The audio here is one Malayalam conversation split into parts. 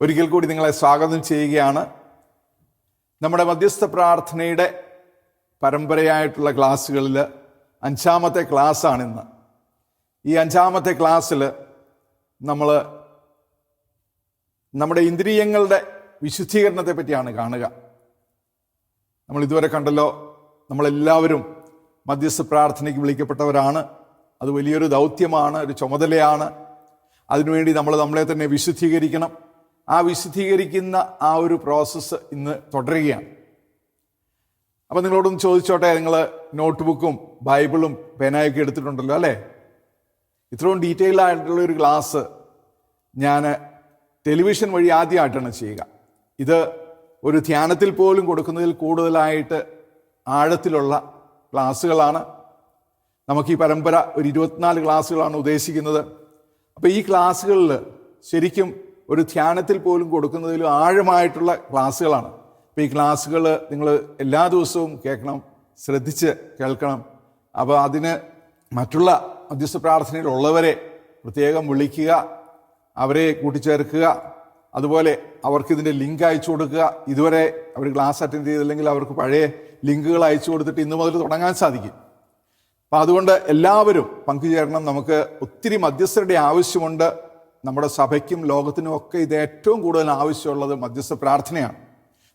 ഒരിക്കൽ കൂടി നിങ്ങളെ സ്വാഗതം ചെയ്യുകയാണ്. നമ്മുടെ മധ്യസ്ഥ പ്രാർത്ഥനയുടെ പരമ്പരയായിട്ടുള്ള ക്ലാസ്സുകളിൽ അഞ്ചാമത്തെ ക്ലാസ്സാണിന്ന് ഈ അഞ്ചാമത്തെ ക്ലാസ്സിൽ നമ്മൾ നമ്മുടെ ഇന്ദ്രിയങ്ങളുടെ വിശുദ്ധീകരണത്തെ പറ്റിയാണ് കാണുക. നമ്മൾ ഇതുവരെ കണ്ടല്ലോ നമ്മളെല്ലാവരും മധ്യസ്ഥ പ്രാർത്ഥനയ്ക്ക് വിളിക്കപ്പെട്ടവരാണ്. അത് വലിയൊരു ദൗത്യമാണ് ഒരു ചുമതലയാണ്. അതിനുവേണ്ടി നമ്മൾ നമ്മളെ തന്നെ വിശുദ്ധീകരിക്കണം. ആ വിശദീകരിക്കുന്ന ആ ഒരു പ്രോസസ്സ് ഇന്ന് തുടരുകയാണ്. അപ്പം നിങ്ങളോടൊന്ന് ചോദിച്ചോട്ടെ നിങ്ങൾ നോട്ട് ബുക്കും ബൈബിളും പേനയൊക്കെ എടുത്തിട്ടുണ്ടല്ലോ അല്ലേ? ഇത്രയും ഡീറ്റെയിൽ ആയിട്ടുള്ള ഒരു ക്ലാസ് ഞാൻ ടെലിവിഷൻ വഴി ആദ്യമായിട്ടാണ് ചെയ്യുക. ഇത് ഒരു ധ്യാനത്തിൽ പോലും കൊടുക്കുന്നതിൽ കൂടുതലായിട്ട് ആഴത്തിലുള്ള ക്ലാസ്സുകളാണ്. നമുക്ക് ഈ പരമ്പര ഒരു ഇരുപത്തിനാല് ക്ലാസ്സുകളാണ് ഉദ്ദേശിക്കുന്നത്. അപ്പോൾ ഈ ക്ലാസ്സുകളിൽ ശരിക്കും ഒരു ധ്യാനത്തിൽ പോലും കൊടുക്കുന്നതിലും ആഴമായിട്ടുള്ള ക്ലാസ്സുകളാണ്. അപ്പോൾ ഈ ക്ലാസ്സുകൾ നിങ്ങൾ എല്ലാ ദിവസവും കേൾക്കണം ശ്രദ്ധിച്ച് കേൾക്കണം. അപ്പോൾ അതിന് മറ്റുള്ള മധ്യസ്ഥ പ്രാർത്ഥനയിലുള്ളവരെ പ്രത്യേകം വിളിക്കുക അവരെ കൂട്ടിച്ചേർക്കുക. അതുപോലെ അവർക്ക് ഇതിന്റെ ലിങ്ക് അയച്ചു കൊടുക്കുക. ഇതുവരെ അവർ ക്ലാസ് അറ്റൻഡ് ചെയ്തില്ലെങ്കിൽ അവർക്ക് പഴയ ലിങ്കുകൾ അയച്ചു കൊടുത്തിട്ട് ഇന്ന് മുതൽ തുടങ്ങാൻ സാധിക്കും. അപ്പം അതുകൊണ്ട് എല്ലാവരും പങ്കുചേരണം. നമുക്ക് ഒത്തിരി മധ്യസ്ഥരുടെ ആവശ്യമുണ്ട്. നമ്മുടെ സഭയ്ക്കും ലോകത്തിനും ഒക്കെ ഇത് ഏറ്റവും കൂടുതൽ ആവശ്യമുള്ളത് മധ്യസ്ഥ പ്രാർത്ഥനയാണ്.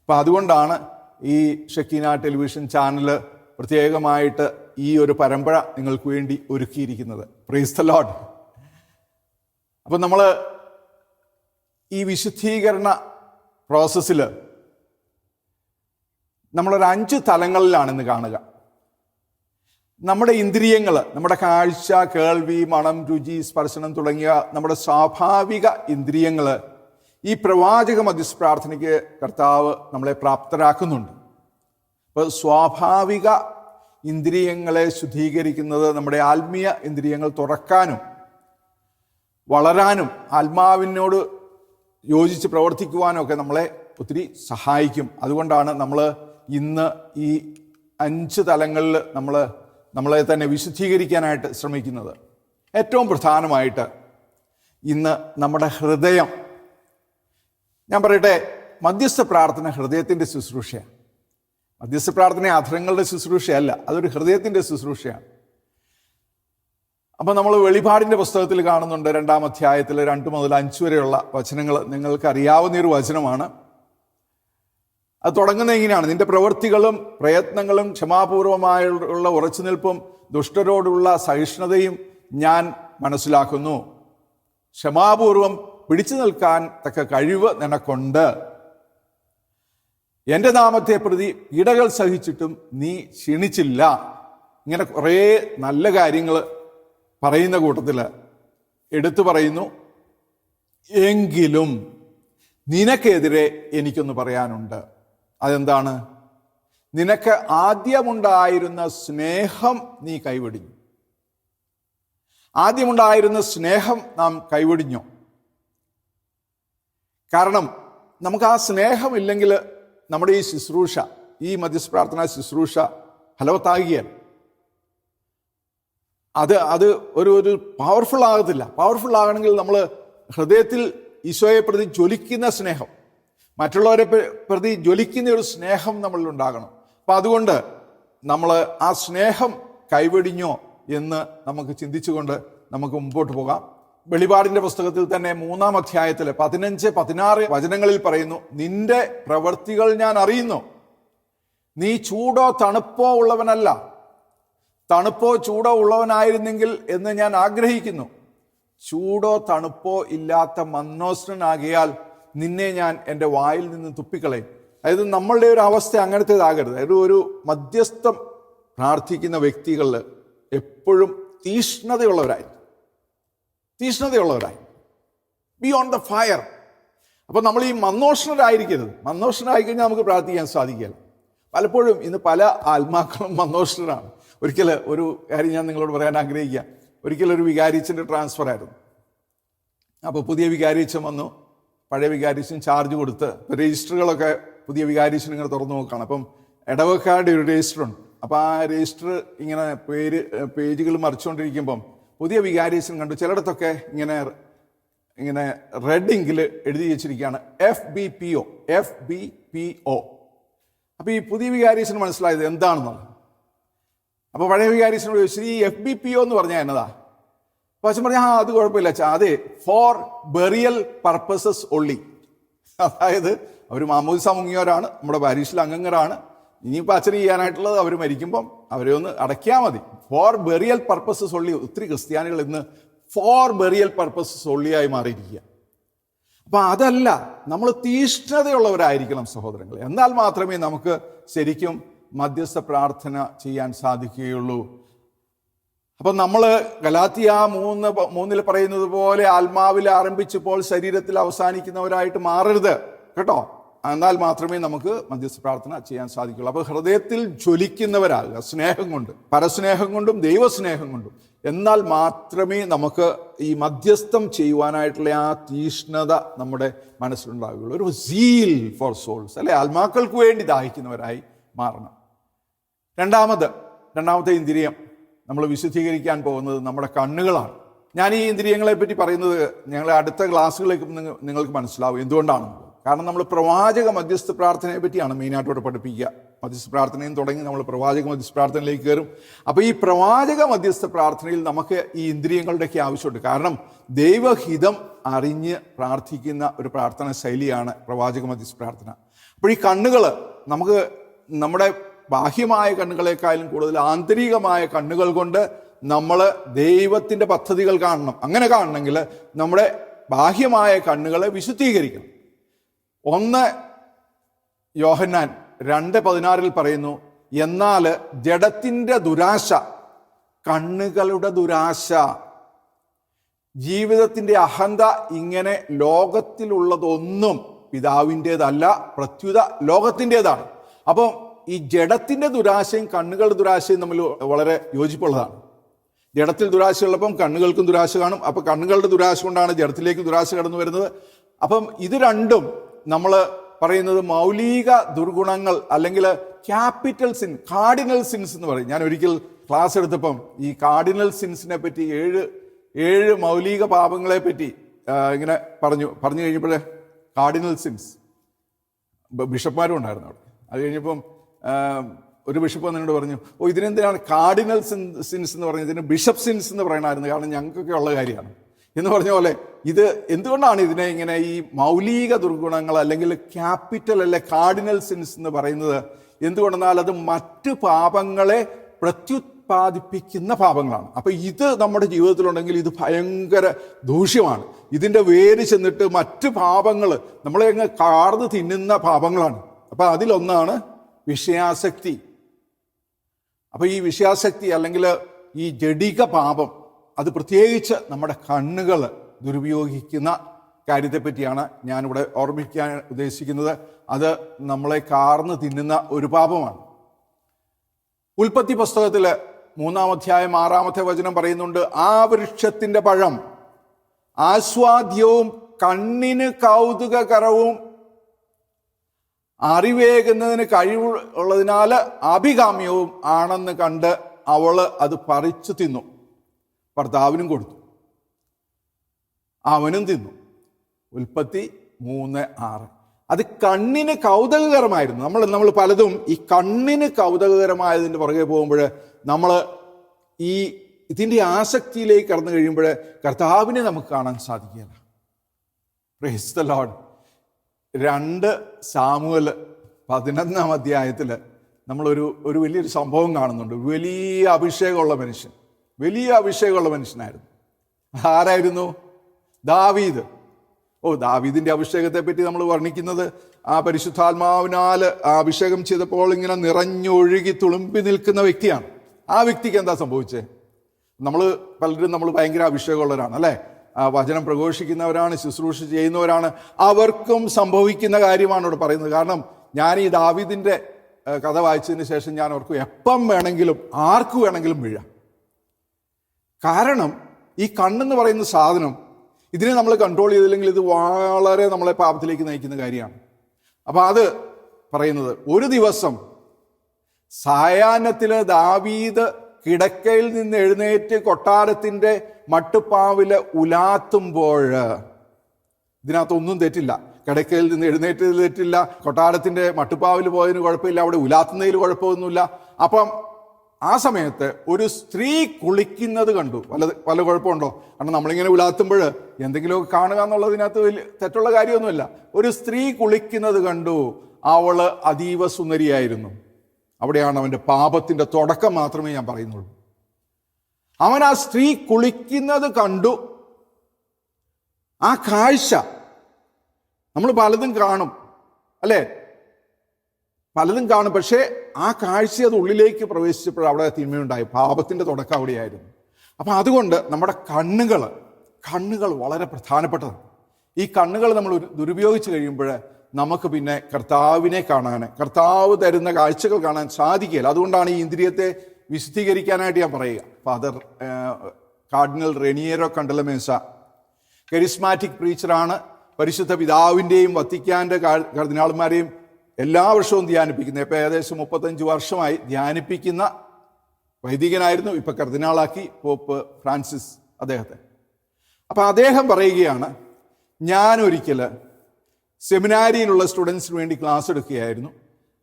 അപ്പം അതുകൊണ്ടാണ് ഈ ഷക്കീന ടെലിവിഷൻ ചാനൽ പ്രത്യേകമായിട്ട് ഈ ഒരു പരമ്പര നിങ്ങൾക്ക് വേണ്ടി ഒരുക്കിയിരിക്കുന്നത്. പ്രീസ് ദ ലോഡ് അപ്പം നമ്മൾ ഈ വിശുദ്ധീകരണ പ്രോസസ്സിൽ നമ്മളൊരു അഞ്ച് തലങ്ങളിലാണ് ഇന്ന് കാണുക. നമ്മുടെ ഇന്ദ്രിയങ്ങൾ നമ്മുടെ കാഴ്ച കേൾവി മണം രുചി സ്പർശനം തുടങ്ങിയ നമ്മുടെ സ്വാഭാവിക ഇന്ദ്രിയങ്ങൾ ഈ പ്രവാചക മധ്യസ്ഥാർത്ഥനയ്ക്ക് കർത്താവ് നമ്മളെ പ്രാപ്തരാക്കുന്നുണ്ട്. അപ്പോൾ സ്വാഭാവിക ഇന്ദ്രിയങ്ങളെ ശുദ്ധീകരിക്കുന്നത് നമ്മുടെ ആത്മീയ ഇന്ദ്രിയങ്ങൾ തുറക്കാനും വളരാനും ആത്മാവിനോട് യോജിച്ച് പ്രവർത്തിക്കുവാനും ഒക്കെ നമ്മളെ ഒത്തിരി സഹായിക്കും. അതുകൊണ്ടാണ് നമ്മൾ ഇന്ന് ഈ അഞ്ച് തലങ്ങളിൽ നമ്മൾ നമ്മളെ തന്നെ വിശുദ്ധീകരിക്കാനായിട്ട് ശ്രമിക്കുന്നത്. ഏറ്റവും പ്രധാനമായിട്ട് ഇന്ന് നമ്മുടെ ഹൃദയം ഞാൻ പറയട്ടെ മധ്യസ്ഥ പ്രാർത്ഥന ഹൃദയത്തിന്റെ ശുശ്രൂഷയാണ്. മധ്യസ്ഥ പ്രാർത്ഥന അധരങ്ങളുടെ ശുശ്രൂഷയല്ല അതൊരു ഹൃദയത്തിന്റെ ശുശ്രൂഷയാണ്. അപ്പം നമ്മൾ വെളിപാടിന്റെ പുസ്തകത്തിൽ കാണുന്നുണ്ട് രണ്ടാം അധ്യായത്തിൽ രണ്ട് മുതൽ അഞ്ച് വരെയുള്ള വചനങ്ങൾ. നിങ്ങൾക്ക് അറിയാവുന്ന ഒരു വചനമാണ് അത് തുടങ്ങുന്നത് എങ്ങനെയാണ്? നിന്റെ പ്രവൃത്തികളും പ്രയത്നങ്ങളും ക്ഷമാപൂർവമായുള്ള ഉറച്ചുനിൽപ്പും ദുഷ്ടരോടുള്ള സഹിഷ്ണുതയും ഞാൻ മനസ്സിലാക്കുന്നു. ക്ഷമാപൂർവം പിടിച്ചു നിൽക്കാൻ തക്ക കഴിവ് നിനക്കൊണ്ട്. എന്റെ നാമത്തെ പ്രതി ഇടകൾ സഹിച്ചിട്ടും നീ ക്ഷീണിച്ചില്ല. ഇങ്ങനെ കുറേ നല്ല കാര്യങ്ങൾ പറയുന്ന കൂട്ടത്തിൽ എടുത്തു പറയുന്നു. എങ്കിലും നിനക്കെതിരെ എനിക്കൊന്ന് പറയാനുണ്ട്. അതെന്താണ്? നിനക്ക് ആദ്യമുണ്ടായിരുന്ന സ്നേഹം നീ കൈവെടിഞ്ഞു. ആദ്യമുണ്ടായിരുന്ന സ്നേഹം നാം കൈവെടിഞ്ഞു. കാരണം നമുക്ക് ആ സ്നേഹമില്ലെങ്കിൽ നമ്മുടെ ഈ ശുശ്രൂഷ ഈ മധ്യസ്ഥ പ്രാർത്ഥന ശുശ്രൂഷ ഫലവത്താകുകയാണ്. അത് അത് ഒരു ഒരു പവർഫുൾ ആകത്തില്ല. പവർഫുൾ ആകണമെങ്കിൽ നമ്മൾ ഹൃദയത്തിൽ ഈശോയെ പ്രതി ജ്വലിക്കുന്ന സ്നേഹം. മറ്റുള്ളവരെ പ്രതി ജ്വലിക്കുന്ന ഒരു സ്നേഹം നമ്മളിൽ ഉണ്ടാകണം. അപ്പം അതുകൊണ്ട് നമ്മൾ ആ സ്നേഹം കൈവെടിഞ്ഞോ എന്ന് നമുക്ക് ചിന്തിച്ചുകൊണ്ട് നമുക്ക് മുമ്പോട്ട് പോകാം. വെളിപാടിന്റെ പുസ്തകത്തിൽ തന്നെ മൂന്നാം അധ്യായത്തിൽ പതിനഞ്ച് പതിനാറ് വചനങ്ങളിൽ പറയുന്നു നിന്റെ പ്രവൃത്തികൾ ഞാൻ അറിയുന്നു. നീ ചൂടോ തണുപ്പോ ഉള്ളവനല്ല. തണുപ്പോ ചൂടോ ഉള്ളവനായിരുന്നെങ്കിൽ എന്ന് ഞാൻ ആഗ്രഹിക്കുന്നു. ചൂടോ തണുപ്പോ ഇല്ലാത്ത മന്നോഷ്ണനാകിയാൽ നിന്നെ ഞാൻ എന്റെ വായിൽ നിന്ന് തുപ്പിക്കളയും. അതായത് നമ്മളുടെ ഒരു അവസ്ഥ അങ്ങനത്തേതാകരുത്. അതായത് ഒരു മധ്യസ്ഥം പ്രാർത്ഥിക്കുന്ന വ്യക്തികളിൽ എപ്പോഴും തീഷ്ണതയുള്ളവരായി തീഷ്ണതയുള്ളവരായി ബിയോണ്ട് ദ ഫയർ അപ്പോൾ നമ്മൾ ഈ മന്നോഷണരായിരിക്കരുത് മന്നോഷണരായി കഴിഞ്ഞാൽ നമുക്ക് പ്രാർത്ഥിക്കാൻ സാധിക്കില്ല പലപ്പോഴും ഇന്ന് പല ആത്മാക്കളും മന്നോഷണരാണ് ഒരിക്കൽ ഒരു കാര്യം ഞാൻ നിങ്ങളോട് പറയാൻ ആഗ്രഹിക്കുക. ഒരിക്കലൊരു വികാരിച്ചന്റെ ട്രാൻസ്ഫർ ആയിരുന്നു. അപ്പോൾ പുതിയ വികാരിച്ചൻ വന്നു. പഴയ വികാരിസിന് ചാർജ് കൊടുത്ത് രജിസ്റ്ററുകളൊക്കെ പുതിയ വികാരിസിന് ഇങ്ങനെ തുറന്നു നോക്കുകയാണ്. അപ്പം ഇടവക്കാരുടെ ഒരു രജിസ്റ്റർ ഉണ്ട്. അപ്പോൾ ആ രജിസ്റ്റർ ഇങ്ങനെ പേര് പേജുകൾ മറിച്ചുകൊണ്ടിരിക്കുമ്പം പുതിയ വികാരിച്ചൻ കണ്ടു ചിലയിടത്തൊക്കെ ഇങ്ങനെ ഇങ്ങനെ റെഡ് ഇങ്കിൽ എഴുതി വെച്ചിരിക്കുകയാണ് F B P O F B P O അപ്പോൾ ഈ പുതിയ വികാരിച്ചന് മനസ്സിലായത് എന്താണെന്നാണ്? അപ്പോൾ പഴയ വികാരിസിനോട് ചോദിച്ചത് ഈ എഫ് ബി പി ഒ എന്ന് പറഞ്ഞാൽ എന്നതാ? അപ്പോൾ അച്ഛൻ പറഞ്ഞു ആ അത് കുഴപ്പമില്ല അതെ ഫോർ ബെറിയൽ പർപ്പസസ് ഒള്ളി അതായത് അവർ മാമോദിസ മുങ്ങിയവരാണ് നമ്മുടെ പാരീഷിൽ അംഗങ്ങളാണ്. ഇനിയിപ്പോൾ അച്ഛൻ ചെയ്യാനായിട്ടുള്ളത് അവർ മരിക്കുമ്പം അവരെ ഒന്ന് അടയ്ക്കാൽ മതി. ഫോർ ബെറിയൽ പർപ്പസസ് ഒള്ളി ഒത്തിരി ക്രിസ്ത്യാനികൾ ഇന്ന് ഫോർ ബെറിയൽ പർപ്പസസ് ഒള്ളിയായി മാറിയിരിക്കുക. അപ്പം അതല്ല നമ്മൾ തീഷ്ണതയുള്ളവരായിരിക്കണം സഹോദരങ്ങൾ എന്നാൽ മാത്രമേ നമുക്ക് ശരിക്കും മധ്യസ്ഥ പ്രാർത്ഥന ചെയ്യാൻ സാധിക്കുകയുള്ളൂ. അപ്പൊ നമ്മൾ ഗലാത്തിയ മൂന്ന് മൂന്നിൽ പറയുന്നത് പോലെ ആത്മാവിൽ ആരംഭിച്ചപ്പോൾ ശരീരത്തിൽ അവസാനിക്കുന്നവരായിട്ട് മാറരുത്. കേട്ടോ? എന്നാൽ മാത്രമേ നമുക്ക് മധ്യസ്ഥ പ്രാർത്ഥന ചെയ്യാൻ സാധിക്കുള്ളൂ. അപ്പോൾ ഹൃദയത്തിൽ ജ്വലിക്കുന്നവരാകുക സ്നേഹം കൊണ്ട് പരസ്നേഹം കൊണ്ടും ദൈവസ്നേഹം കൊണ്ടും. എന്നാൽ മാത്രമേ നമുക്ക് ഈ മധ്യസ്ഥം ചെയ്യുവാനായിട്ടുള്ള ആ തീഷ്ണത നമ്മുടെ മനസ്സിലുണ്ടാകുകയുള്ളൂ. ഒരു സീൽ ഫോർ സോൾസ് അല്ലെ? ആത്മാക്കൾക്ക് വേണ്ടി ദാഹിക്കുന്നവരായി മാറണം. രണ്ടാമത് രണ്ടാമത്തെ ഇന്ദ്രിയം. നമ്മൾ വിശുദ്ധീകരിക്കാൻ പോകുന്നത് നമ്മുടെ കണ്ണുകളാണ്. ഞാൻ ഈ ഇന്ദ്രിയങ്ങളെ പറ്റി പറയുന്നത് ഞങ്ങളെ അടുത്ത ക്ലാസ്സുകളിലേക്ക് നിങ്ങ- നിങ്ങൾക്ക് മനസ്സിലാവും എന്തുകൊണ്ടാണ് കാരണം നമ്മൾ പ്രവാചക മധ്യസ്ഥ പ്രാർത്ഥനയെ പറ്റിയാണ് മെയിനായിട്ടോടെ പഠിപ്പിക്കുക. മധ്യസ്ഥ പ്രാർത്ഥനയും തുടങ്ങി നമ്മൾ പ്രവാചക മധ്യസ്ഥ പ്രാർത്ഥനയിലേക്ക് കയറും. അപ്പോൾ ഈ പ്രവാചക മധ്യസ്ഥ പ്രാർത്ഥനയിൽ നമുക്ക് ഈ ഇന്ദ്രിയങ്ങളുടെയൊക്കെ ആവശ്യമുണ്ട്. കാരണം ദൈവഹിതം അറിഞ്ഞ് പ്രാർത്ഥിക്കുന്ന ഒരു പ്രാർത്ഥന ശൈലിയാണ് പ്രവാചക മധ്യസ്ഥ പ്രാർത്ഥന. അപ്പോൾ ഈ കണ്ണുകൾ നമുക്ക് നമ്മുടെ ബാഹ്യമായ കണ്ണുകളെക്കാളും കൂടുതൽ ആന്തരികമായ കണ്ണുകൾ കൊണ്ട് നമ്മൾ ദൈവത്തിന്റെ പദ്ധതികൾ കാണണം. അങ്ങനെ കാണണമെങ്കിൽ നമ്മുടെ ബാഹ്യമായ കണ്ണുകളെ വിശുദ്ധീകരിക്കണം. ഒന്ന് യോഹന്നാൻ രണ്ട് പതിനാറിൽ പറയുന്നു എന്നാൽ ജഡത്തിന്റെ ദുരാശ കണ്ണുകളുടെ ദുരാശ ജീവിതത്തിന്റെ അഹന്ത ഇങ്ങനെ ലോകത്തിലുള്ളതൊന്നും പിതാവിന്റേതല്ല പ്രത്യുത ലോകത്തിന്റെതാണ്. അപ്പം ഈ ജഡത്തിന്റെ ദുരാശയും കണ്ണുകളുടെ ദുരാശയും തമ്മിൽ വളരെ യോജിപ്പുള്ളതാണ്. ജഡത്തിൽ ദുരാശയുള്ളപ്പം കണ്ണുകൾക്കും ദുരാശ കാണും. അപ്പം കണ്ണുകളുടെ ദുരാശ കൊണ്ടാണ് ജഡത്തിലേക്ക് ദുരാശ കടന്നു വരുന്നത്. അപ്പം ഇത് രണ്ടും നമ്മൾ പറയുന്നത് മൗലിക ദുർഗുണങ്ങൾ അല്ലെങ്കിൽ ക്യാപിറ്റൽ സിൻ കാർഡിനൽ സിൻസ് എന്ന് പറയും. ഞാൻ ഒരിക്കൽ ക്ലാസ് എടുത്തപ്പം ഈ കാർഡിനൽ സിൻസിനെ പറ്റി ഏഴ് ഏഴ് മൗലിക പാപങ്ങളെ പറ്റി ഇങ്ങനെ പറഞ്ഞു പറഞ്ഞു കഴിഞ്ഞപ്പോഴേ കാർഡിനൽ സിൻസ്. ബിഷപ്പ്മാരും ഉണ്ടായിരുന്നു അവിടെ. അത് കഴിഞ്ഞപ്പം ഒരു ബിഷപ്പ് എന്നോട് പറഞ്ഞു ഓ ഇതിനെന്തിനാണ് കാർഡിനൽ സിൻ സിൻസ് എന്ന് പറഞ്ഞത് ഇതിന് ബിഷപ്പ് സിൻസ് എന്ന് പറയണമായിരുന്നു. കാരണം ഞങ്ങൾക്കൊക്കെ ഉള്ള കാര്യമാണ്. എന്ന് പറഞ്ഞ പോലെ ഇത് എന്തുകൊണ്ടാണ് ഇതിനെ ഇങ്ങനെ ഈ മൗലിക ദുർഗുണങ്ങൾ അല്ലെങ്കിൽ ക്യാപിറ്റൽ അല്ലെ കാർഡിനൽ സിൻസ് എന്ന് പറയുന്നത്? എന്തുകൊണ്ടെന്നാൽ അത് മറ്റ് പാപങ്ങളെ പ്രത്യുത്പാദിപ്പിക്കുന്ന പാപങ്ങളാണ്. അപ്പൊ ഇത് നമ്മുടെ ജീവിതത്തിലുണ്ടെങ്കിൽ ഇത് ഭയങ്കര ദൂഷ്യമാണ്. ഇതിന്റെ വേര് ചെന്നിട്ട് മറ്റ് പാപങ്ങൾ നമ്മളെ അങ്ങ് കാർന്ന് തിന്നുന്ന പാപങ്ങളാണ്. അപ്പൊ അതിലൊന്നാണ് വിഷയാസക്തി. അപ്പോൾ ഈ വിഷയാസക്തി അല്ലെങ്കിൽ ഈ ജഡിക പാപം അത് പ്രത്യേകിച്ച് നമ്മുടെ കണ്ണുകൾ ദുരുപയോഗിക്കുന്ന കാര്യത്തെപ്പറ്റിയാണ് ഞാനിവിടെ ഓർമ്മിക്കാൻ ഉദ്ദേശിക്കുന്നത്. അത് നമ്മളെ കാർന്ന് തിന്നുന്ന ഒരു പാപമാണ്. ഉൽപ്പത്തി പുസ്തകത്തിൽ മൂന്നാം അധ്യായം ആറാമത്തെ വചനം പറയുന്നുണ്ട് ആ വൃക്ഷത്തിന്റെ പഴം ആസ്വാദ്യവും കണ്ണിന് കൗതുകകരവും അറിവേകുന്നതിന് കഴിവ് ഉള്ളതിനാൽ അഭികാമ്യവും ആണെന്ന് കണ്ട് അവൾ അത് പറിച്ചു തിന്നു. ഭർത്താവിനും കൊടുത്തു. അവനും തിന്നു. ഉൽപ്പത്തി മൂന്ന് ആറ്. അത് കണ്ണിന് കൗതുകകരമായിരുന്നു. നമ്മൾ നമ്മൾ പലതും ഈ കണ്ണിന് കൗതുകകരമായതിന്റെ പുറകെ പോകുമ്പോൾ നമ്മൾ ഈ ഇതിന്റെ ആസക്തിയിലേക്ക് കടന്നു കഴിയുമ്പോൾ കർത്താവിനെ നമുക്ക് കാണാൻ സാധിക്കുകയില്ല. പ്രൈസ് ലോഡ് രണ്ട് സാമുവൽ പതിനൊന്നാം അധ്യായത്തിൽ നമ്മളൊരു ഒരു വലിയൊരു സംഭവം കാണുന്നുണ്ട്. വലിയ അഭിഷേകമുള്ള മനുഷ്യൻ. വലിയ അഭിഷേകമുള്ള മനുഷ്യനായിരുന്നു. ആരായിരുന്നു? ദാവീദ്. ഓ ദാവീദിന്റെ അഭിഷേകത്തെ പറ്റി നമ്മൾ വർണിക്കുന്നത് ആ പരിശുദ്ധാത്മാവിനാൽ ആ അഭിഷേകം ചെയ്തപ്പോൾ ഇങ്ങനെ നിറഞ്ഞൊഴുകി തുളുമ്പി നിൽക്കുന്ന വ്യക്തിയാണ്. ആ വ്യക്തിക്ക് എന്താ സംഭവിച്ചത് നമ്മൾ പലരും നമ്മൾ ഭയങ്കര അഭിഷേകമുള്ളവരാണ് അല്ലേ? വചനം പ്രഘോഷിക്കുന്നവരാണ് ശുശ്രൂഷ ചെയ്യുന്നവരാണ്. അവർക്കും സംഭവിക്കുന്ന കാര്യമാണ് ഇവിടെ പറയുന്നത്. കാരണം ഞാൻ ഈ ദാവിദിന്റെ കഥ വായിച്ചതിന് ശേഷം ഞാൻ അവർക്കും എപ്പം വേണമെങ്കിലും ആർക്ക് വേണമെങ്കിലും വീഴാം. കാരണം ഈ കണ്ണെന്ന് പറയുന്ന സാധനം ഇതിനെ നമ്മൾ കൺട്രോൾ ചെയ്തില്ലെങ്കിൽ ഇത് വളരെ നമ്മളെ പാപത്തിലേക്ക് നയിക്കുന്ന കാര്യമാണ്. അപ്പം അത് പറയുന്നത് ഒരു ദിവസം സായാഹ്നത്തിൽ ദാവീദ് കിടക്കയിൽ നിന്ന് എഴുന്നേറ്റ് കൊട്ടാരത്തിന്റെ മട്ടുപ്പാവിൽ ഉലാത്തുമ്പോൾ ഇതിനകത്തൊന്നും തെറ്റില്ല. കിടക്കയിൽ നിന്ന് എഴുന്നേറ്റ് തെറ്റില്ല. കൊട്ടാരത്തിന്റെ മട്ടുപ്പാവിൽ പോയതിന് കുഴപ്പമില്ല. അവിടെ ഉലാത്തുന്നതിൽ കുഴപ്പമൊന്നുമില്ല. അപ്പം ആ സമയത്ത് ഒരു സ്ത്രീ കുളിക്കുന്നത് കണ്ടു. വല്ല വല്ല കുഴപ്പമുണ്ടോ? കാരണം നമ്മളിങ്ങനെ ഉലാത്തുമ്പോൾ എന്തെങ്കിലുമൊക്കെ കാണുക എന്നുള്ളതിനകത്ത് വലിയ തെറ്റുള്ള കാര്യമൊന്നുമില്ല. ഒരു സ്ത്രീ കുളിക്കുന്നത് കണ്ടു. അവൾ അതീവ സുന്ദരിയായിരുന്നു. അവിടെയാണ് അവന്റെ പാപത്തിന്റെ തുടക്കം മാത്രമേ ഞാൻ പറയുന്നുള്ളൂ. അവൻ ആ സ്ത്രീ കുളിക്കുന്നത് കണ്ടു. ആ കാഴ്ച നമ്മൾ പലതും കാണും അല്ലേ? പലതും കാണും പക്ഷേ ആ കാഴ്ച അത് ഉള്ളിലേക്ക് പ്രവേശിച്ചപ്പോൾ അവിടെ തിന്മയുണ്ടായി പാപത്തിന്റെ തുടക്കം അവിടെയായിരുന്നു. അപ്പം അതുകൊണ്ട് നമ്മുടെ കണ്ണുകൾ കണ്ണുകൾ വളരെ പ്രധാനപ്പെട്ടതാണ്. ഈ കണ്ണുകൾ നമ്മൾ ദുരുപയോഗിച്ച് കഴിയുമ്പോൾ നമുക്ക് പിന്നെ കർത്താവിനെ കാണാൻ കർത്താവ് തരുന്ന കാഴ്ചകൾ കാണാൻ സാധിക്കില്ല അതുകൊണ്ടാണ് ഈ ഇന്ദ്രിയത്തെ വിശദീകരിക്കാനായിട്ട് ഞാൻ പറയുക. Father cardinal Raniero Cantalamessa charismatic പ്രീച്ചറാണ് പരിശുദ്ധ പിതാവിന്റെയും വത്തിക്കാന്റെ കർദിനാൾമാരെയും എല്ലാ വർഷവും ധ്യാനിപ്പിക്കുന്നത്. ഇപ്പം ഏകദേശം മുപ്പത്തഞ്ച് വർഷമായി ധ്യാനിപ്പിക്കുന്ന വൈദികനായിരുന്നു. ഇപ്പം കർദിനാളാക്കി പോപ്പ് ഫ്രാൻസിസ് അദ്ദേഹത്തെ. അപ്പം അദ്ദേഹം പറയുകയാണ് ഞാൻ ഒരിക്കൽ സെമിനാരിയിലുള്ള സ്റ്റുഡൻസിന് വേണ്ടി ക്ലാസ് എടുക്കുകയായിരുന്നു.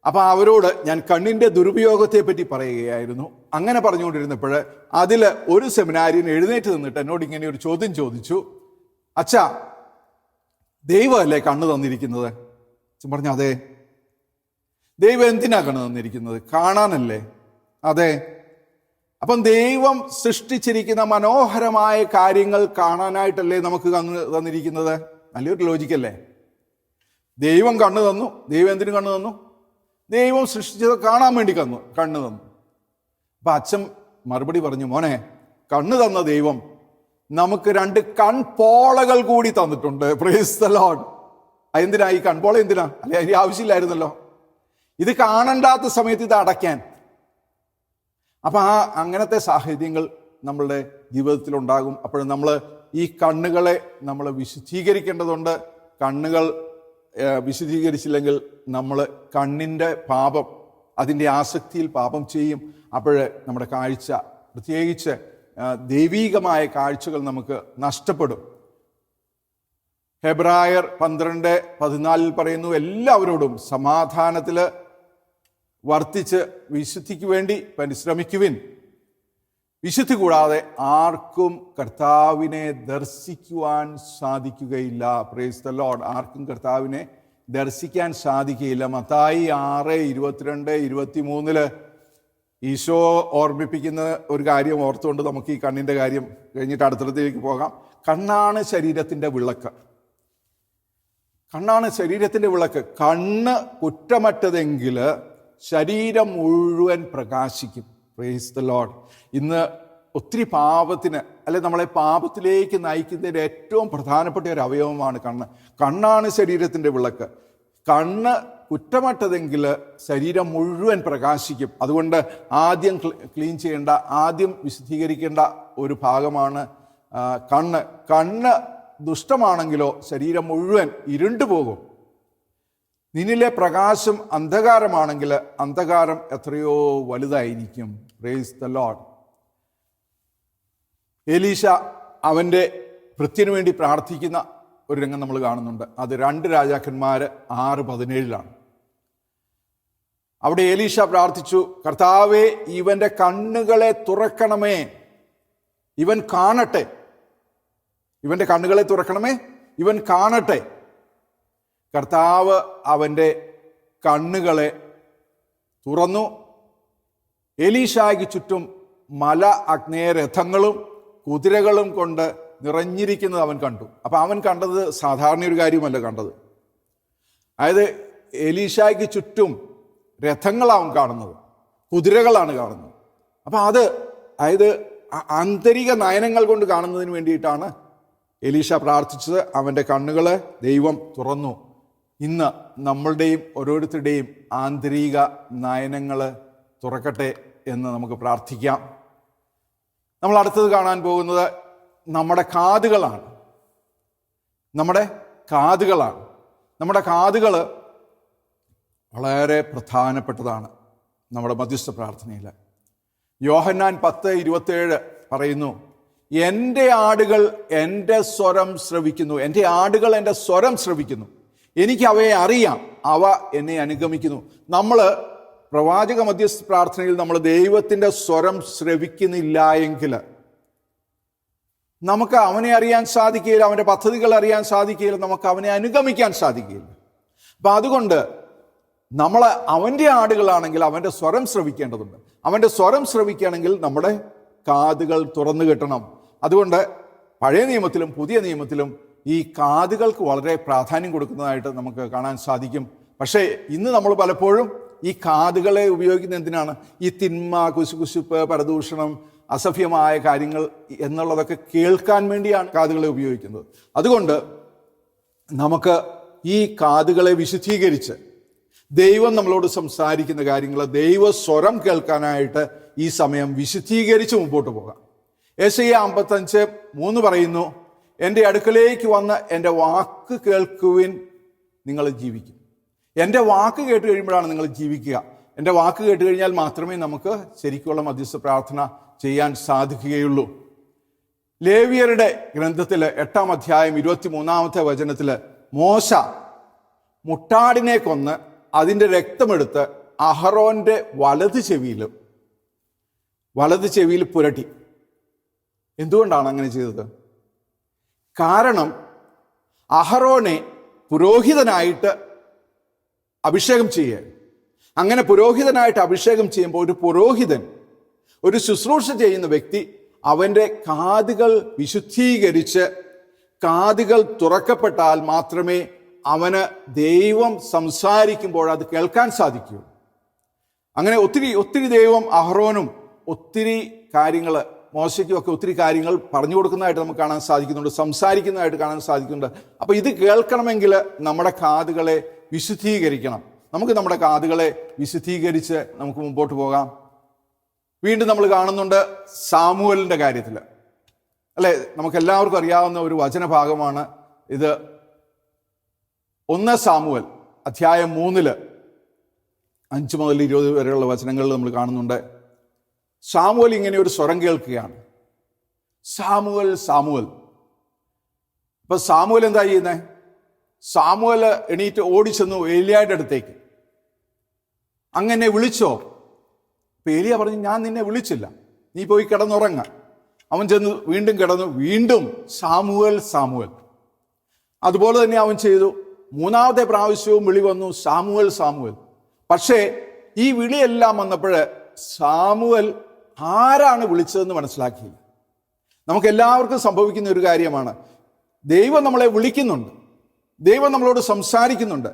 അപ്പോൾ അവരോട് ഞാൻ കണ്ണിന്റെ ദുരുപയോഗത്തെ പറ്റി പറയുകയായിരുന്നു. അങ്ങനെ പറഞ്ഞുകൊണ്ടിരുന്നപ്പോൾ അതിൽ ഒരു സെമിനാരിയൻ എഴുന്നേറ്റ് നിന്നിട്ട് എന്നോട് ഇങ്ങനെ ഒരു ചോദ്യം ചോദിച്ചു. അച്ഛാ ദൈവമല്ലേ കണ്ണ് തന്നിരിക്കുന്നത്? പറഞ്ഞു അതെ. ദൈവം എന്തിനാ കണ്ണ് തന്നിരിക്കുന്നത്? കാണാനല്ലേ? അതെ. അപ്പം ദൈവം സൃഷ്ടിച്ചിരിക്കുന്ന മനോഹരമായ കാര്യങ്ങൾ കാണാനായിട്ടല്ലേ നമുക്ക് തന്നിരിക്കുന്നത്? നല്ലൊരു ലോജിക്കല്ലേ ദൈവം കണ്ണു തന്നു. ദൈവം എന്തിനു കണ്ണു തന്നു? ദൈവം സൃഷ്ടിച്ചത് കാണാൻ വേണ്ടി കന്നു കണ്ണു തന്നു. അപ്പൊ അച്ഛൻ മറുപടി പറഞ്ഞു മോനെ കണ്ണു തന്ന ദൈവം നമുക്ക് രണ്ട് കൺപോളകൾ കൂടി തന്നിട്ടുണ്ട്. പ്രൈസ് എന്തിനാ ഈ കൺപോള എന്തിനാ? അല്ലെ അതിന് ആവശ്യമില്ലായിരുന്നല്ലോ. ഇത് കാണണ്ടാത്ത സമയത്ത് ഇത് അടയ്ക്കാൻ. അപ്പം ആ അങ്ങനത്തെ സാഹചര്യങ്ങൾ നമ്മളുടെ ജീവിതത്തിൽ ഉണ്ടാകും. അപ്പോൾ നമ്മൾ ഈ കണ്ണുകളെ നമ്മൾ വിശുദ്ധീകരിക്കേണ്ടതുണ്ട്. കണ്ണുകൾ ഏഹ്, വിശുദ്ധീകരിച്ചില്ലെങ്കിൽ നമ്മൾ കണ്ണിന്റെ പാപം അതിന്റെ ആസക്തിയിൽ പാപം ചെയ്യും. അപ്പോൾ നമ്മുടെ കാഴ്ച പ്രത്യേകിച്ച് ദൈവീകമായ കാഴ്ചകൾ നമുക്ക് നഷ്ടപ്പെടും. ഹെബ്രായർ പന്ത്രണ്ട് പതിനാലിൽ പറയുന്നു എല്ലാവരോടും സമാധാനത്തിൽ വർത്തിച്ച് വിശുദ്ധിക്ക് വേണ്ടി പരിശ്രമിക്കുവിൻ. വിശുദ്ധി കൂടാതെ ആർക്കും കർത്താവിനെ ദർശിക്കുവാൻ സാധിക്കുകയില്ല. പ്രേസ് ദ ലോഡ് ആർക്കും കർത്താവിനെ ദർശിക്കാൻ സാധിക്കുകയില്ല. മത്തായി ആറ് ഇരുപത്തിരണ്ട് ഇരുപത്തി മൂന്നിൽ ഈശോ ഓർമ്മിപ്പിക്കുന്ന ഒരു കാര്യം ഓർത്തുകൊണ്ട് നമുക്ക് ഈ കണ്ണിന്റെ കാര്യം കഴിഞ്ഞിട്ട് അടുത്തടുത്തേക്ക് പോകാം. കണ്ണാണ് ശരീരത്തിന്റെ വിളക്ക്. കണ്ണാണ് ശരീരത്തിന്റെ വിളക്ക്. കണ്ണ് കുറ്റമറ്റതെങ്കിൽ ശരീരം മുഴുവൻ പ്രകാശിക്കും. പ്രേസ് ദ ലോഡ് ഇന്ന് ഒത്തിരി പാപത്തിന് അല്ലെ നമ്മളെ പാപത്തിലേക്ക് നയിക്കുന്നതിന്റെ ഏറ്റവും പ്രധാനപ്പെട്ട ഒരു അവയവമാണ് കണ്ണ്. കണ്ണാണ് ശരീരത്തിന്റെ വിളക്ക്. കണ്ണ് കുറ്റമറ്റതെങ്കിൽ ശരീരം മുഴുവൻ പ്രകാശിക്കും. അതുകൊണ്ട് ആദ്യം ക്ലീൻ ചെയ്യേണ്ട ആദ്യം വിശദീകരിക്കേണ്ട ഒരു ഭാഗമാണ് കണ്ണ്. കണ്ണ് ദുഷ്ടമാണെങ്കിലോ ശരീരം മുഴുവൻ ഇരുണ്ടു പോകും. നിന്നിലെ പ്രകാശം അന്ധകാരമാണെങ്കിൽ അന്ധകാരം എത്രയോ വലുതായിരിക്കും. പ്രേസ് ദ ലോഡ് എലീഷ അവന്റെ വൃത്തിനു വേണ്ടി പ്രാർത്ഥിക്കുന്ന ഒരു രംഗം നമ്മൾ കാണുന്നുണ്ട്. അത് രണ്ട് രാജാക്കന്മാർ ആറ് പതിനേഴിലാണ്. അവിടെ എലീഷ പ്രാർത്ഥിച്ചു കർത്താവെ ഇവന്റെ കണ്ണുകളെ തുറക്കണമേ. ഇവൻ കാണട്ടെ. ഇവന്റെ കണ്ണുകളെ തുറക്കണമേ. ഇവൻ കാണട്ടെ. കർത്താവ് അവന്റെ കണ്ണുകളെ തുറന്നു. എലീഷായ്ക്ക് ചുറ്റും മല അഗ്നേയരഥങ്ങളും കുതിരകളും കൊണ്ട് നിറഞ്ഞിരിക്കുന്നത് അവൻ കണ്ടു. അപ്പൊ അവൻ കണ്ടത് സാധാരണ ഒരു കാര്യമല്ല കണ്ടത്. അതായത് എലീഷായ്ക്ക് ചുറ്റും രഥങ്ങളാവും കാണുന്നത്. കുതിരകളാണ് കാണുന്നത്. അപ്പം അത് അതായത് ആന്തരിക നയനങ്ങൾ കൊണ്ട് കാണുന്നതിന് വേണ്ടിയിട്ടാണ് എലീഷ പ്രാർത്ഥിച്ചത്. അവന്റെ കണ്ണുകൾ ദൈവം തുറന്നു. ഇന്ന് നമ്മളുടെയും ഓരോരുത്തരുടെയും ആന്തരിക നയനങ്ങൾ തുറക്കട്ടെ എന്ന് നമുക്ക് പ്രാർത്ഥിക്കാം. നമ്മൾ അടുത്തത് കാണാൻ പോകുന്നത് നമ്മുടെ കാതുകളാണ്. നമ്മുടെ കാതുകളാണ്. നമ്മുടെ കാതുകൾ വളരെ പ്രധാനപ്പെട്ടതാണ് നമ്മുടെ മധ്യസ്ഥ പ്രാർത്ഥനയിൽ. യോഹന്നാൻ പത്ത് ഇരുപത്തേഴ് പറയുന്നു എന്റെ ആടുകൾ എന്റെ സ്വരം ശ്രവിക്കുന്നു. എന്റെ ആടുകൾ എന്റെ സ്വരം ശ്രവിക്കുന്നു. എനിക്ക് അവയെ അറിയാം. അവ എന്നെ അനുഗമിക്കുന്നു. നമ്മൾ പ്രവാചക മധ്യസ്ഥ പ്രാർത്ഥനയിൽ നമ്മൾ ദൈവത്തിന്റെ സ്വരം ശ്രവിക്കുന്നില്ല എങ്കിൽ നമുക്ക് അവനെ അറിയാൻ സാധിക്കുകയില്ല അവന്റെ പദ്ധതികൾ അറിയാൻ സാധിക്കുകയില്ല നമുക്ക് അവനെ അനുഗമിക്കാൻ സാധിക്കുകയില്ല. അപ്പം അതുകൊണ്ട് നമ്മൾ അവന്റെ ആടുകളാണെങ്കിൽ അവന്റെ സ്വരം ശ്രവിക്കേണ്ടതുണ്ട്. അവന്റെ സ്വരം ശ്രവിക്കുകയാണെങ്കിൽ നമ്മുടെ കാതുകൾ തുറന്നു കിട്ടണം. അതുകൊണ്ട് പഴയ നിയമത്തിലും പുതിയ നിയമത്തിലും ഈ കാതുകൾക്ക് വളരെ പ്രാധാന്യം കൊടുക്കുന്നതായിട്ട് നമുക്ക് കാണാൻ സാധിക്കും. പക്ഷേ ഇന്ന് നമ്മൾ പലപ്പോഴും ഈ കാതുകളെ ഉപയോഗിക്കുന്ന എന്തിനാണ്? ഈ തിന്മ കുശുകുശുപ്പ് പരദൂഷണം അസഭ്യമായ കാര്യങ്ങൾ എന്നുള്ളതൊക്കെ കേൾക്കാൻ വേണ്ടിയാണ് കാതുകളെ ഉപയോഗിക്കുന്നത്. അതുകൊണ്ട് നമുക്ക് ഈ കാതുകളെ വിശുദ്ധീകരിച്ച് ദൈവം നമ്മളോട് സംസാരിക്കുന്ന കാര്യങ്ങൾ ദൈവ സ്വരം കേൾക്കാനായിട്ട് ഈ സമയം വിശുദ്ധീകരിച്ച് മുമ്പോട്ട് പോകാം. എസ് ഐ അമ്പത്തഞ്ച് മൂന്ന് പറയുന്നു എന്റെ അടുക്കലേക്ക് വന്ന് എന്റെ വാക്ക് കേൾക്കുവിൻ നിങ്ങൾ ജീവിക്കും. എന്റെ വാക്ക് കേട്ട് കഴിയുമ്പോഴാണ് നിങ്ങൾ ജീവിക്കുക. എന്റെ വാക്ക് കേട്ട് കഴിഞ്ഞാൽ മാത്രമേ നമുക്ക് ശരിക്കുള്ള മധ്യസ്ഥ പ്രാർത്ഥന ചെയ്യാൻ സാധിക്കുകയുള്ളൂ. ലേവിയരുടെ ഗ്രന്ഥത്തിൽ എട്ടാം അധ്യായം ഇരുപത്തി മൂന്നാമത്തെ വചനത്തിൽ മോശ മുട്ടാടിനെ കൊന്ന് അതിന്റെ രക്തമെടുത്ത് അഹറോന്റെ വലത് ചെവിയിലും വലത് ചെവിയിൽ പുരട്ടി. എന്തുകൊണ്ടാണ് അങ്ങനെ ചെയ്തത്? കാരണം അഹറോനെ പുരോഹിതനായിട്ട് അഭിഷേകം ചെയ്യുക അങ്ങനെ പുരോഹിതനായിട്ട് അഭിഷേകം ചെയ്യുമ്പോൾ ഒരു പുരോഹിതൻ ഒരു ശുശ്രൂഷ ചെയ്യുന്ന വ്യക്തി അവന്റെ കാതുകൾ വിശുദ്ധീകരിച്ച് കാതുകൾ തുറക്കപ്പെട്ടാൽ മാത്രമേ അവന് ദൈവം സംസാരിക്കുമ്പോൾ അത് കേൾക്കാൻ സാധിക്കൂ. അങ്ങനെ ഒത്തിരി ഒത്തിരി ദൈവം അഹ്റോനും ഒത്തിരി കാര്യങ്ങൾ മോശയ്ക്കുമൊക്കെ ഒത്തിരി കാര്യങ്ങൾ പറഞ്ഞു കൊടുക്കുന്നതായിട്ട് നമുക്ക് കാണാൻ സാധിക്കുന്നുണ്ട് സംസാരിക്കുന്നതായിട്ട് കാണാൻ സാധിക്കുന്നുണ്ട്. അപ്പോൾ ഇത് കേൾക്കണമെങ്കിൽ നമ്മുടെ കാതുകളെ വിശുദ്ധീകരിക്കണം. നമുക്ക് നമ്മുടെ കാതുകളെ വിശുദ്ധീകരിച്ച് നമുക്ക് മുമ്പോട്ട് പോകാം. വീണ്ടും നമ്മൾ കാണുന്നുണ്ട് സാമുവലിന്റെ കാര്യത്തിൽ അല്ലേ? നമുക്കെല്ലാവർക്കും അറിയാവുന്ന ഒരു വചനഭാഗമാണ് ഇത്. ഒന്ന് സാമുവൽ അധ്യായം മൂന്നിൽ. അഞ്ച് മുതൽ ഇരുപത് വരെയുള്ള വചനങ്ങളിൽ നമ്മൾ കാണുന്നുണ്ട്. സാമുവൽ ഇങ്ങനെ ഒരു സ്വരം കേൾക്കുകയാണ്. Samuel Samuel. അപ്പൊ സാമുവൽ എന്താ ചെയ്യുന്നത് സാമുവൽ എണീറ്റ് ഓടിച്ചെന്നു ഏലിയായുടെ അടുത്തേക്ക്. അങ്ങനെ വിളിച്ചോ? അപ്പൊ ഏലിയ പറഞ്ഞു ഞാൻ നിന്നെ വിളിച്ചില്ല. നീ പോയി കിടന്നുറങ്ങ. അവൻ ചെന്ന് വീണ്ടും കിടന്നു. വീണ്ടും സാമുവൽ സാമുവൽ. അതുപോലെ തന്നെ അവൻ ചെയ്തു. മൂന്നാമത്തെ പ്രാവശ്യവും വിളി വന്നു സാമുവൽ സാമുവൽ. പക്ഷേ ഈ വിളിയെല്ലാം വന്നപ്പോൾ സാമുവൽ ആരാണ് വിളിച്ചതെന്ന് മനസ്സിലാക്കിയില്ല. നമുക്ക് എല്ലാവർക്കും സംഭവിക്കുന്ന ഒരു കാര്യമാണ്. ദൈവം നമ്മളെ വിളിക്കുന്നുണ്ട്. ദൈവം നമ്മളോട് സംസാരിക്കുന്നുണ്ട്.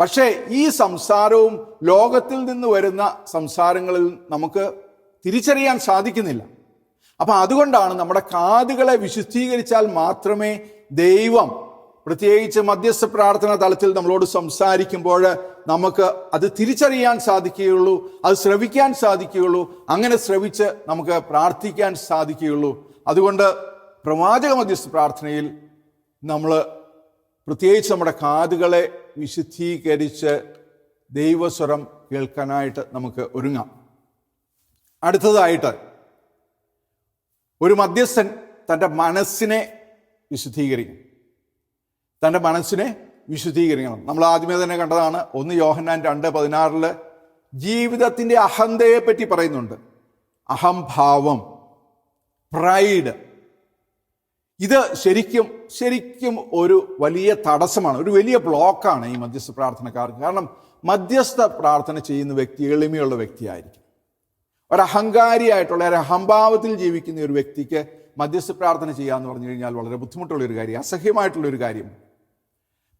പക്ഷേ ഈ സംസാരവും ലോകത്തിൽ നിന്ന് വരുന്ന സംസാരങ്ങളിൽ നമുക്ക് തിരിച്ചറിയാൻ സാധിക്കുന്നില്ല. അപ്പം അതുകൊണ്ടാണ് നമ്മുടെ കാതുകളെ വിശുദ്ധീകരിച്ചാൽ മാത്രമേ ദൈവം പ്രത്യേകിച്ച് മധ്യസ്ഥ പ്രാർത്ഥന തലത്തിൽ നമ്മളോട് സംസാരിക്കുമ്പോൾ നമുക്ക് അത് തിരിച്ചറിയാൻ സാധിക്കുകയുള്ളൂ അത് ശ്രവിക്കാൻ സാധിക്കുകയുള്ളൂ അങ്ങനെ ശ്രവിച്ച് നമുക്ക് പ്രാർത്ഥിക്കാൻ സാധിക്കുകയുള്ളൂ. അതുകൊണ്ട് പ്രവാചക മധ്യസ്ഥ പ്രാർത്ഥനയിൽ നമ്മൾ പ്രത്യേകിച്ച് നമ്മുടെ കാതുകളെ വിശുദ്ധീകരിച്ച് ദൈവസ്വരം കേൾക്കാനായിട്ട് നമുക്ക് ഒരുങ്ങാം. അടുത്തതായിട്ട് ഒരു മധ്യസ്ഥൻ തന്റെ മനസ്സിനെ വിശുദ്ധീകരിക്കും. തന്റെ മനസ്സിനെ വിശുദ്ധീകരിക്കണം. നമ്മൾ ആദ്യമേ തന്നെ കണ്ടതാണ് ഒന്ന് യോഹന്നാൻ രണ്ട് പതിനാറിൽ ജീവിതത്തിന്റെ അഹന്തയെപ്പറ്റി പറയുന്നുണ്ട്. അഹംഭാവം പ്രൈഡ് ഇത് ശരിക്കും ശരിക്കും ഒരു വലിയ തടസ്സമാണ് ഒരു വലിയ ബ്ലോക്കാണ് ഈ മധ്യസ്ഥ പ്രാർത്ഥനക്കാർക്ക്. കാരണം മധ്യസ്ഥ പ്രാർത്ഥന ചെയ്യുന്ന വ്യക്തി എളിമയുള്ള വ്യക്തിയായിരിക്കും. ഒരഹങ്കാരിയായിട്ടുള്ള ഒരു അഹംഭാവത്തിൽ ജീവിക്കുന്ന ഒരു വ്യക്തിക്ക് മധ്യസ്ഥ പ്രാർത്ഥന ചെയ്യാന്ന് പറഞ്ഞു കഴിഞ്ഞാൽ വളരെ ബുദ്ധിമുട്ടുള്ള ഒരു കാര്യം അസഹ്യമായിട്ടുള്ള ഒരു കാര്യം.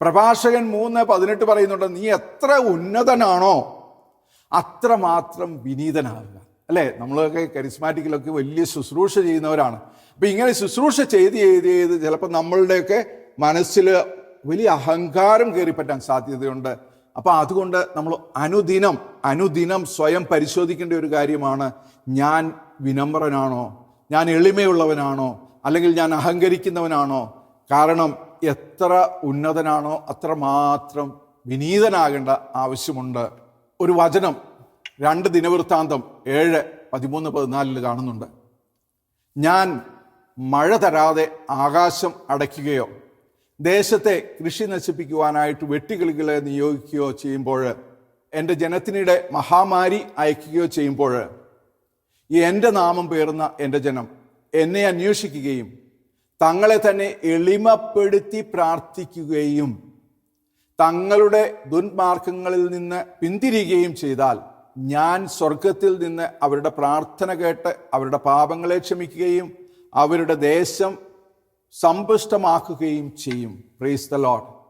പ്രഭാഷകൻ മൂന്ന് പതിനെട്ട് പറയുന്നുണ്ട് നീ എത്ര ഉന്നതനാണോ അത്രമാത്രം വിനീതനാകുക അല്ലേ? നമ്മളൊക്കെ കരിസ്മാറ്റിക്കിലൊക്കെ വലിയ ശുശ്രൂഷ ചെയ്യുന്നവരാണ്. അപ്പം ഇങ്ങനെ ശുശ്രൂഷ ചെയ്ത് ചെയ്ത് ചെയ്ത് ചിലപ്പോൾ നമ്മളുടെയൊക്കെ മനസ്സിൽ വലിയ അഹങ്കാരം കയറിപ്പറ്റാൻ സാധ്യതയുണ്ട്. അപ്പം അതുകൊണ്ട് നമ്മൾ അനുദിനം അനുദിനം സ്വയം പരിശോധിക്കേണ്ട ഒരു കാര്യമാണ് ഞാൻ വിനമ്രനാണോ? ഞാൻ എളിമയുള്ളവനാണോ? അല്ലെങ്കിൽ ഞാൻ അഹങ്കരിക്കുന്നവനാണോ? കാരണം എത്ര ഉന്നതനാണോ അത്രമാത്രം വിനീതനാകേണ്ട ആവശ്യമുണ്ട്. ഒരു വചനം രണ്ട് ദിനവൃത്താന്തം ഏഴ് പതിമൂന്ന് പതിനാലിൽ കാണുന്നുണ്ട്. ഞാൻ മഴ തരാതെ ആകാശം അടയ്ക്കുകയോ ദേശത്തെ കൃഷി നശിപ്പിക്കുവാനായിട്ട് വെട്ടുകിളികളെ നിയോഗിക്കുകയോ ചെയ്യുമ്പോൾ എന്റെ ജനത്തിനിടെ മഹാമാരി അയക്കുകയോ ചെയ്യുമ്പോൾ ഈ എന്റെ നാമം പേറുന്ന എന്റെ ജനം എന്നെ അന്വേഷിക്കുകയും തങ്ങളെ തന്നെ എളിമപ്പെടുത്തി പ്രാർത്ഥിക്കുകയും തങ്ങളുടെ ദുർമാർഗങ്ങളിൽ നിന്ന് പിന്തിരിയുകയും ചെയ്താൽ ഞാൻ സ്വർഗത്തിൽ നിന്ന് അവരുടെ പ്രാർത്ഥന കേട്ട് അവരുടെ പാപങ്ങളെ ക്ഷമിക്കുകയും അവരുടെ ദേശം സമ്പുഷ്ടമാക്കുകയും ചെയ്യും. പ്രീസ് ദ ലോഡ്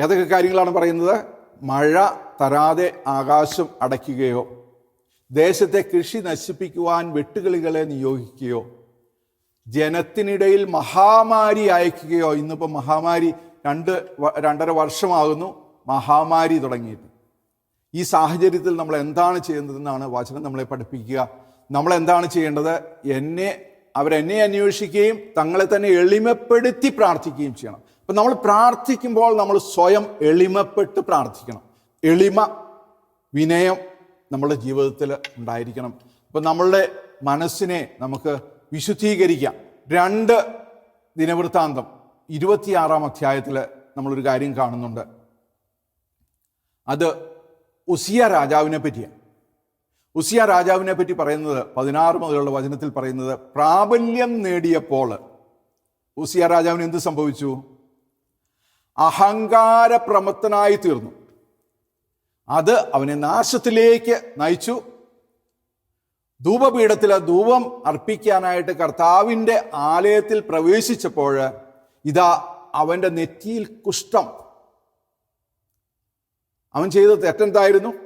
ഏതൊക്കെ കാര്യങ്ങളാണ് പറയുന്നത്? മഴ തരാതെ ആകാശം അടയ്ക്കുകയോ ദേശത്തെ കൃഷി നശിപ്പിക്കുവാൻ വെട്ടുകിളികളെ നിയോഗിക്കുകയോ ജനത്തിനിടയിൽ മഹാമാരി അയക്കുകയോ ഇന്നിപ്പോൾ മഹാമാരി രണ്ട് രണ്ടര വർഷമാകുന്നു മഹാമാരി തുടങ്ങിയിട്ട്. ഈ സാഹചര്യത്തിൽ നമ്മൾ എന്താണ് ചെയ്യുന്നതെന്നാണ് വാചകം നമ്മളെ പഠിപ്പിക്കുക. നമ്മൾ എന്താണ് ചെയ്യേണ്ടത്? എന്നെ അവരെന്നെ അന്വേഷിക്കുകയും തങ്ങളെ തന്നെ എളിമപ്പെടുത്തി പ്രാർത്ഥിക്കുകയും ചെയ്യണം. അപ്പം നമ്മൾ പ്രാർത്ഥിക്കുമ്പോൾ നമ്മൾ സ്വയം എളിമപ്പെട്ട് പ്രാർത്ഥിക്കണം. എളിമ വിനയം നമ്മുടെ ജീവിതത്തിൽ ഉണ്ടായിരിക്കണം. അപ്പം നമ്മളുടെ മനസ്സിനെ നമുക്ക് വിശുദ്ധീകരിക്കാം. രണ്ട് ദിനവൃത്താന്തം ഇരുപത്തിയാറാം അധ്യായത്തിൽ നമ്മളൊരു കാര്യം കാണുന്നുണ്ട്. അത് ഉസിയ രാജാവിനെ പറ്റിയാണ്. ഉസിയ രാജാവിനെ പറ്റി പറയുന്നത് പതിനാറ് മുതലുള്ള വചനത്തിൽ പറയുന്നത് പ്രാബല്യം നേടിയപ്പോൾ ഉസിയ രാജാവിന് എന്ത് സംഭവിച്ചു? അഹങ്കാര പ്രമത്തനായി തീർന്നു. അത് അവനെ നാശത്തിലേക്ക് നയിച്ചു. ധൂപപീഠത്തിൽ ധൂപം അർപ്പിക്കാനായിട്ട് കർത്താവിന്റെ ആലയത്തിൽ പ്രവേശിച്ചപ്പോൾ ഇതാ അവന്റെ നെറ്റിയിൽ കുഷ്ഠം. അവൻ ചെയ്ത തെറ്റെന്തായിരുന്നു?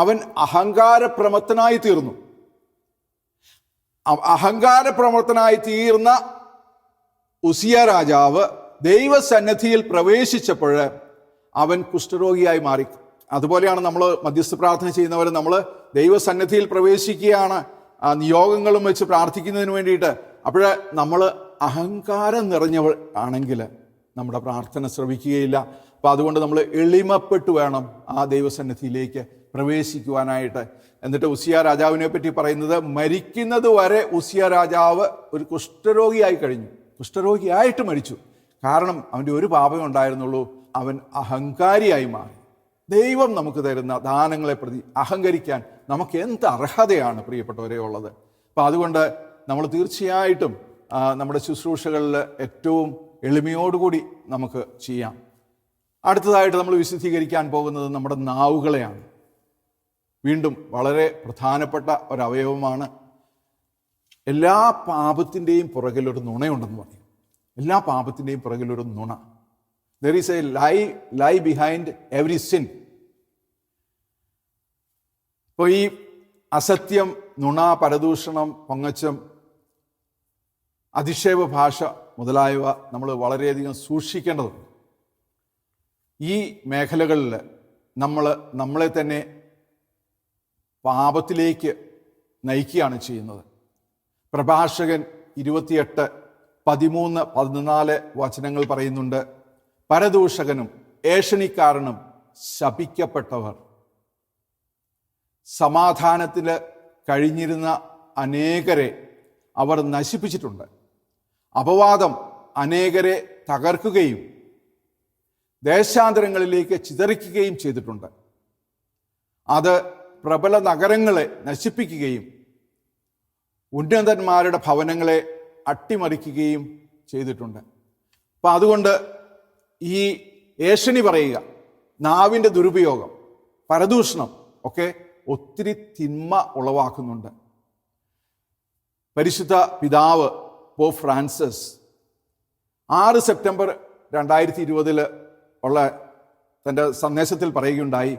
അവൻ അഹങ്കാരപ്രമത്തനായി തീർന്നു അഹങ്കാരപ്രമത്തനായി തീർന്ന ഉസിയ രാജാവ് ദൈവസന്നിധിയിൽ പ്രവേശിച്ചപ്പോൾ അവൻ കുഷ്ഠരോഗിയായി മാറി. അതുപോലെയാണ് നമ്മൾ മധ്യസ്ഥ പ്രാർത്ഥന ചെയ്യുന്നവർ നമ്മൾ ദൈവസന്നിധിയിൽ പ്രവേശിക്കുകയാണ്. നിയോഗങ്ങളും വെച്ച് പ്രാർത്ഥിക്കുന്നതിന് വേണ്ടിയിട്ട്. അപ്പോൾ നമ്മൾ അഹങ്കാരം നിറഞ്ഞവൾ ആണെങ്കിൽ നമ്മുടെ പ്രാർത്ഥന ശ്രവിക്കുകയില്ല. അപ്പോൾ അതുകൊണ്ട് നമ്മൾ എളിമപ്പെട്ട് വേണം ആ ദൈവസന്നിധിയിലേക്ക് പ്രവേശിക്കുവാനായിട്ട്. എന്നിട്ട് ഉസിയ രാജാവിനെ പറ്റി പറയുന്നത് മരിക്കുന്നത് വരെ ഉസിയ രാജാവ് ഒരു കുഷ്ഠരോഗിയായി കഴിഞ്ഞു. കുഷ്ഠരോഗിയായിട്ട് മരിച്ചു. കാരണം അവന്റെ ഒരു പാപമേ ഉണ്ടായിരുന്നുള്ളൂ. അവൻ അഹങ്കാരിയായി മാറി. ദൈവം നമുക്ക് തരുന്ന ദാനങ്ങളെ പ്രതി അഹങ്കരിക്കാൻ നമുക്ക് എന്ത് അർഹതയാണ് പ്രിയപ്പെട്ടവരെ ഉള്ളത്? അപ്പം അതുകൊണ്ട് നമ്മൾ തീർച്ചയായിട്ടും നമ്മുടെ ശുശ്രൂഷകളിൽ ഏറ്റവും എളിമയോടുകൂടി നമുക്ക് ചെയ്യാം. അടുത്തതായിട്ട് നമ്മൾ വിശുദ്ധീകരിക്കാൻ പോകുന്നത് നമ്മുടെ നാവുകളെയാണ്. വീണ്ടും വളരെ പ്രധാനപ്പെട്ട ഒരവയവമാണ്. എല്ലാ പാപത്തിന്റെയും പുറകിലൊരു നുണയുണ്ടെന്ന് പറയും. എല്ലാ പാപത്തിന്റെയും പുറകിലൊരു നുണ. There is a lie lie behind every sin ഇപ്പോൾ ഈ അസത്യം നുണ പരദൂഷണം പൊങ്ങച്ചം അധിക്ഷേപ ഭാഷ മുതലായവ നമ്മൾ വളരെയധികം സൂക്ഷിക്കേണ്ടതുണ്ട്. ഈ മേഖലകളിൽ നമ്മൾ നമ്മളെ തന്നെ പാപത്തിലേക്ക് നയിക്കുകയാണ് ചെയ്യുന്നത്. പ്രഭാഷകൻ ഇരുപത്തിയെട്ട് പതിമൂന്ന് പതിനാല് വചനങ്ങൾ പറയുന്നുണ്ട്. പരദൂഷകനും ഏഷണിക്കാരനും ശപിക്കപ്പെട്ടവർ. സമാധാനത്തിൽ കഴിഞ്ഞിരുന്ന അനേകരെ അവർ നശിപ്പിച്ചിട്ടുണ്ട്. അപവാദം അനേകരെ തകർക്കുകയും ദേശാന്തരങ്ങളിലേക്ക് ചിതറിക്കുകയും ചെയ്തിട്ടുണ്ട്. അത് പ്രബല നഗരങ്ങളെ നശിപ്പിക്കുകയും ഉന്നതന്മാരുടെ ഭവനങ്ങളെ അട്ടിമറിക്കുകയും ചെയ്തിട്ടുണ്ട്. അപ്പം അതുകൊണ്ട് ഈ ഏഷണി പറയുക നാവിന്റെ ദുരുപയോഗം പരദൂഷണം ഒക്കെ ഒത്തിരി തിന്മ ഉളവാക്കുന്നുണ്ട്. പരിശുദ്ധ പിതാവ് പോ ഫ്രാൻസിസ് ആറ് സെപ്റ്റംബർ രണ്ടായിരത്തി ഇരുപതിൽ ഉള്ള തന്റെ സന്ദേശത്തിൽ പറയുകയുണ്ടായി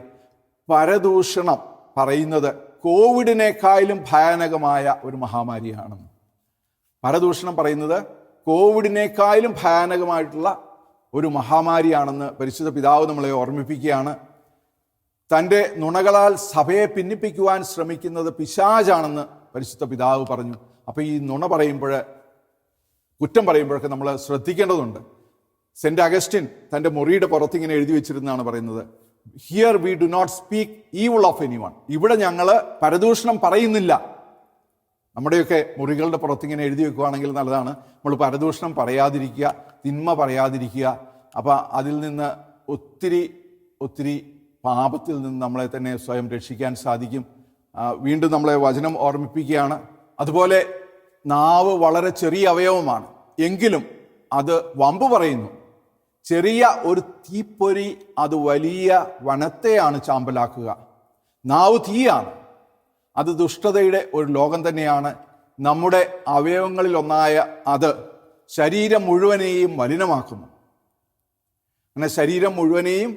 പരദൂഷണം പറയുന്നത് കോവിഡിനേക്കാളും ഭയാനകമായ ഒരു മഹാമാരിയാണ്. പരദൂഷണം പറയുന്നത് കോവിഡിനേക്കാളും ഭയാനകമായിട്ടുള്ള ഒരു മഹാമാരിയാണെന്ന് പരിശുദ്ധ പിതാവ് നമ്മളെ ഓർമ്മിപ്പിക്കുകയാണ്. തന്റെ നുണകളാൽ സഭയെ ഭിന്നിപ്പിക്കുവാൻ ശ്രമിക്കുന്നത് പിശാജാണെന്ന് പരിശുദ്ധ പിതാവ് പറഞ്ഞു. അപ്പോൾ ഈ നുണ പറയുമ്പോൾ കുറ്റം പറയുമ്പോഴൊക്കെ നമ്മൾ ശ്രദ്ധിക്കേണ്ടതുണ്ട്. സെന്റ് അഗസ്റ്റിൻ തന്റെ മുറിയുടെ പുറത്ത് ഇങ്ങനെ എഴുതി വെച്ചിരുന്നാണ് പറയുന്നത്. Here we do not speak evil of anyone ഇവിടെ ഞങ്ങൾ പരദൂഷണം പറയുന്നില്ല. നമ്മുടെയൊക്കെ മുറികളുടെ പുറത്തിങ്ങനെ എഴുതി വെക്കുകയാണെങ്കിൽ നല്ലതാണ്. നമ്മൾ പരദൂഷണം പറയാതിരിക്കുക തിന്മ പറയാതിരിക്കുക. അപ്പം അതിൽ നിന്ന് ഒത്തിരി ഒത്തിരി പാപത്തിൽ നിന്ന് നമ്മളെ തന്നെ സ്വയം രക്ഷിക്കാൻ സാധിക്കും. വീണ്ടും നമ്മളെ വചനം ഓർമ്മിപ്പിക്കുകയാണ്. അതുപോലെ നാവ് വളരെ ചെറിയ അവയവമാണ്. എങ്കിലും അത് വമ്പ് പറയുന്നു. ചെറിയ ഒരു തീപ്പൊരി അത് വലിയ വനത്തെയാണ് ചാമ്പലാക്കുക. നാവ് തീയാണ്. അത് ദുഷ്ടതയുടെ ഒരു ലോകം തന്നെയാണ്. നമ്മുടെ അവയവങ്ങളിൽ ഒന്നായ അത് ശരീരം മുഴുവനെയും മലിനമാക്കുന്നു. അങ്ങനെ ശരീരം മുഴുവനെയും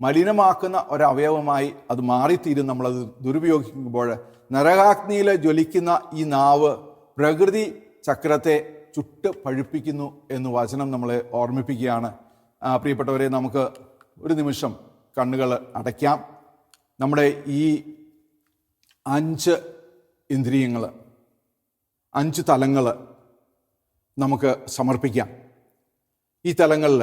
മലിനമാക്കുന്ന ഒരവയവമായി അത് മാറിത്തീരും നമ്മളത് ദുരുപയോഗിക്കുമ്പോൾ. നരകാഗ്നിയിൽ ജ്വലിക്കുന്ന ഈ നാവ് പ്രകൃതി ചക്രത്തെ ചുട്ട് പഴുപ്പിക്കുന്നു എന്ന് വചനം നമ്മളെ ഓർമ്മിപ്പിക്കുകയാണ്. പ്രിയപ്പെട്ടവരെ നമുക്ക് ഒരു നിമിഷം കണ്ണുകൾ അടയ്ക്കാം. നമ്മുടെ ഈ അഞ്ച് ഇന്ദ്രിയങ്ങൾ അഞ്ച് തലങ്ങൾ നമുക്ക് സമർപ്പിക്കാം. ഈ തലങ്ങളിൽ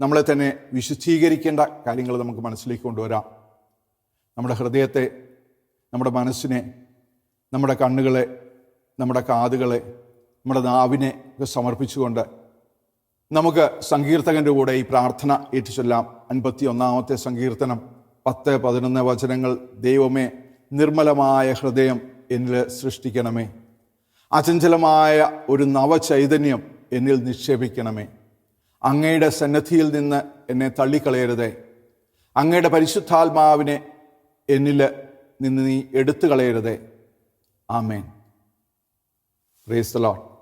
നമ്മളെ തന്നെ വിശുദ്ധീകരിക്കേണ്ട കാര്യങ്ങൾ നമുക്ക് മനസ്സിലേക്ക് കൊണ്ടുവരാം. നമ്മുടെ ഹൃദയത്തെ നമ്മുടെ മനസ്സിനെ നമ്മുടെ കണ്ണുകളെ നമ്മുടെ കാതുകളെ നമ്മുടെ നാവിനെ ഒക്കെ സമർപ്പിച്ചുകൊണ്ട് നമുക്ക് സങ്കീർത്തകന്റെ കൂടെ ഈ പ്രാർത്ഥന ഏറ്റുചൊല്ലാം. അൻപത്തി ഒന്നാമത്തെ സങ്കീർത്തനം. പത്ത് പതിനൊന്ന് വചനങ്ങൾ. ദൈവമേ നിർമ്മലമായ ഹൃദയം എന്നിൽ സൃഷ്ടിക്കണമേ. അചഞ്ചലമായ ഒരു നവചൈതന്യം എന്നിൽ നിക്ഷേപിക്കണമേ. അങ്ങയുടെ സന്നദ്ധിയിൽ നിന്ന് എന്നെ തള്ളിക്കളയരുതേ. അങ്ങയുടെ പരിശുദ്ധാത്മാവിനെ എന്നിൽ നിന്ന് നീ എടുത്തു കളയരുതേ ആമേൻ പ്രേസ് ലോർഡ്